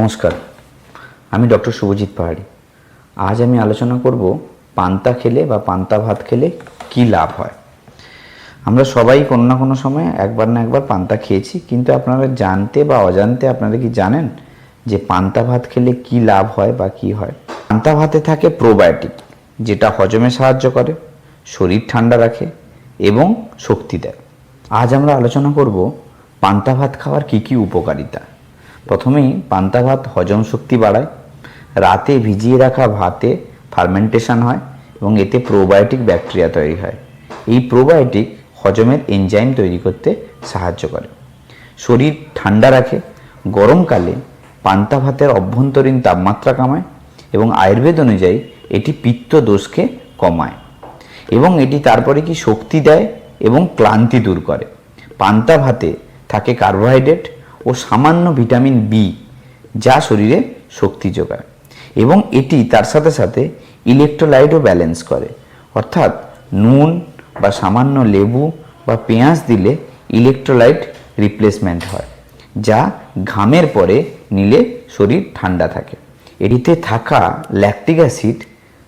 নমস্কার, আমি ডক্টর শুভজিৎ পাহাড়ি। আজ আমি আলোচনা করব পান্তা খেলে বা পান্তা ভাত খেলে কি লাভ হয়। আমরা সবাই কোনো না কোনো সময় একবার না একবার পান্তা খেয়েছি, কিন্তু আপনারা জানতে বা অজান্তে আপনারা কি জানেন যে পান্তা ভাত খেলে কি লাভ হয় বা কি হয়? পান্তা ভাতে থাকে প্রোবায়োটিক যেটা হজমে সাহায্য করে, শরীর ঠান্ডা রাখে এবং শক্তি দেয়। আজ আমরা আলোচনা করব পান্তা ভাত খাওয়ার কি কি উপকারিতা। প্রথমেই পান্তা ভাত হজম শক্তি বাড়ায়, রাতে ভিজিয়ে রাখা ভাতে ফার্মেন্টেশন হয় এবং এতে প্রোবায়োটিক ব্যাকটেরিয়া তৈরি হয়। এই প্রোবায়োটিক হজমের এনজাইম তৈরি করতে সাহায্য করে। শরীর ঠান্ডা রাখে, গরমকালে পান্তা ভাতের অভ্যন্তরীণ তাপমাত্রা কমায় এবং আয়ুর্বেদ অনুযায়ী এটি পিত্ত দোষকে কমায় এবং এটি তারপরে কি শক্তি দেয় এবং ক্লান্তি দূর করে। পান্তা ভাতে থাকে কার্বোহাইড্রেট ও সামান্য ভিটামিন বি যা শরীরে শক্তি যোগায় এবং এটি তার সাথে সাথে ইলেকট্রোলাইটও ব্যালেন্স করে। অর্থাৎ নুন বা সামান্য লেবু বা পেঁয়াজ দিলে ইলেকট্রোলাইট রিপ্লেসমেন্ট হয়, যা ঘামের পরে নিলে শরীর ঠান্ডা থাকে। এটিতে থাকা ল্যাকটিক অ্যাসিড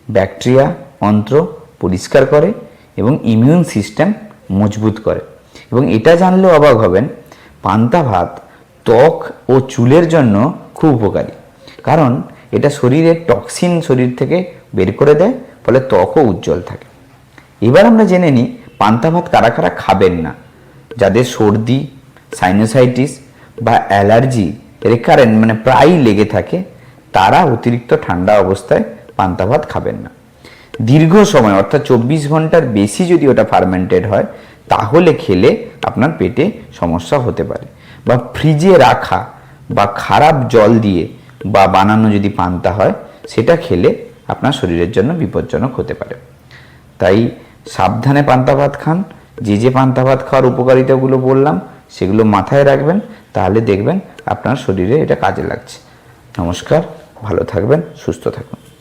ব্যাকটেরিয়া অন্ত্র পরিষ্কার করে এবং ইমিউন সিস্টেম মজবুত করে। এবং এটা জানলেও অবাক হবেন, পান্তা ভাত ত্বক ও চুলের জন্য খুব উপকারী। কারণ এটা শরীরের টক্সিন শরীর থেকে বের করে দেয়, ফলে ত্বকও উজ্জ্বল থাকে। এবার আমরা জেনে নিই, পান্তা ভাত কারা কারা খাবেন না? যাদের সর্দি সাইনোসাইটিস বা অ্যালার্জি রেকারেন্ট মানে প্রায়ই লেগে থাকে, তারা অতিরিক্ত ঠান্ডা অবস্থায় পান্তা ভাত খাবেন না। দীর্ঘ সময়, অর্থাৎ চব্বিশ ঘণ্টার বেশি যদি ওটা ফার্মেন্টেড হয়, তাহলে খেলে আপনার পেটে সমস্যা হতে পারে। বা ফ্রিজে রাখা বা খারাপ জল দিয়ে বা বানানো যদি পান্তা হয়, সেটা খেলে আপনার শরীরের জন্য বিপজ্জনক হতে পারে। তাই সাবধানে পান্তা ভাত খান। যে যে পান্তা ভাত খাওয়ার উপকারিতাগুলো বললাম, সেগুলো মাথায় রাখবেন, তাহলে দেখবেন আপনার শরীরে এটা কাজে লাগছে। নমস্কার, ভালো থাকবেন, সুস্থ থাকুন।